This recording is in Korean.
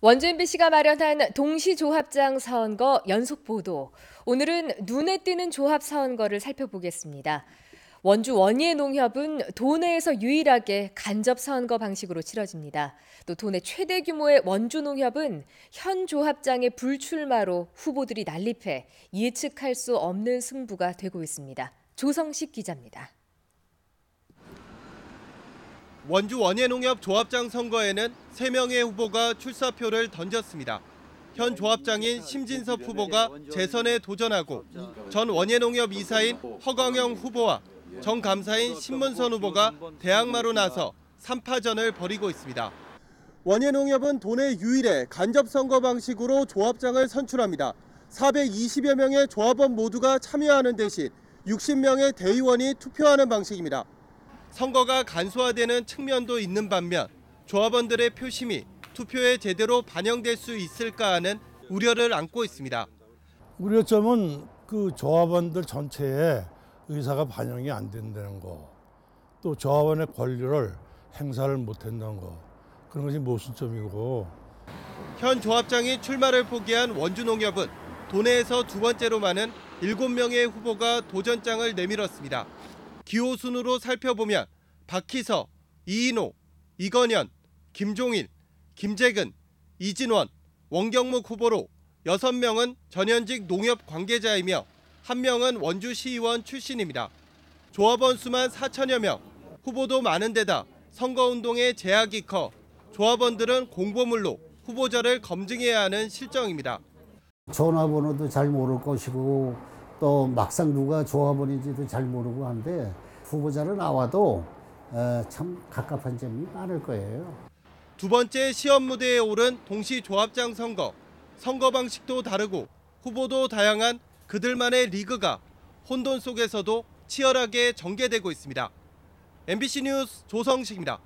원주 MBC가 마련한 동시조합장 선거 연속 보도. 오늘은 눈에 띄는 조합 선거를 살펴보겠습니다. 원주 원예 농협은 도내에서 유일하게 간접 선거 방식으로 치러집니다. 또 도내 최대 규모의 원주 농협은 현 조합장의 불출마로 후보들이 난립해 예측할 수 없는 승부가 되고 있습니다. 조성식 기자입니다. 원주 원예농협 조합장 선거에는 3명의 후보가 출사표를 던졌습니다. 현 조합장인 심진섭 후보가 재선에 도전하고 전 원예농협 이사인 허광영 후보와 정 감사인 신문선 후보가 대항마로 나서 3파전을 벌이고 있습니다. 원예농협은 도내 유일의 간접 선거 방식으로 조합장을 선출합니다. 420여 명의 조합원 모두가 참여하는 대신 60명의 대의원이 투표하는 방식입니다. 선거가 간소화되는 측면도 있는 반면 조합원들의 표심이 투표에 제대로 반영될 수 있을까 하는 우려를 안고 있습니다. 우려점은 그 조합원들 전체에 의사가 반영이 안 된다는 거, 또 조합원의 권리를 행사를 못한다는 거, 그런 것이 모순점이고. 현 조합장이 출마를 포기한 원주농협은 도내에서 두 번째로 많은 7명의 후보가 도전장을 내밀었습니다. 기호 순으로 살펴보면 박희서, 이인호, 이건현, 김종일, 김재근, 이진원, 원경묵 후보로 6명은 전현직 농협 관계자이며 1명은 원주시의원 출신입니다. 조합원 수만 4천여 명, 후보도 많은 데다 선거운동의 제약이 커 조합원들은 공보물로 후보자를 검증해야 하는 실정입니다. 전화번호도 잘 모를 것이고 또 막상 누가 조합원인지도 잘 모르고 한데 후보자로 나와도 어, 참 갑갑한 점이 많을 거예요. 두 번째 시험 무대에 오른 동시 조합장 선거. 선거 방식도 다르고 후보도 다양한 그들만의 리그가 혼돈 속에서도 치열하게 전개되고 있습니다. MBC 뉴스 조성식입니다.